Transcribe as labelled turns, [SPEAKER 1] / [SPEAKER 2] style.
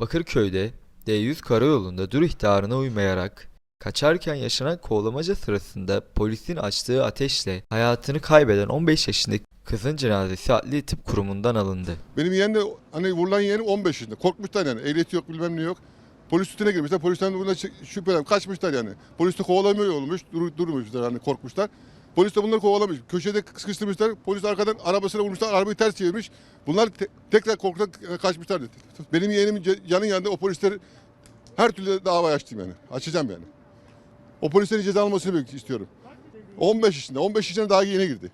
[SPEAKER 1] Bakırköy'de D100 karayolunda dur ihtarına uymayarak kaçarken yaşanan kovalamaca sırasında polisin açtığı ateşle hayatını kaybeden 15 yaşındaki kızın cenazesi adli tıp kurumundan alındı.
[SPEAKER 2] Benim yeğen de hani vurulan yeğenim 15 yaşında. Korkmuşlar yani. Ehliyeti yok bilmem ne yok. Polis üstüne girmişler. Polisten buna şü- şüphelen kaçmışlar yani. Polis de kovalamıyor olmuş. Dur, durmuşlar hani korkmuşlar. Polis de bunları kovalamış. Köşede sıkıştırmışlar. Polis arkadan arabasına vurmuşlar. Arabayı ters çevirmiş. Bunlar te- tekrar korkudan kaçmışlar. Benim yeğenimin ce- yanın yanında o polisler her türlü dava açtım yani. Açacağım yani. O polislerin ceza almasını istiyorum. 15 yaşında. 15 yaşında daha yeni girdi.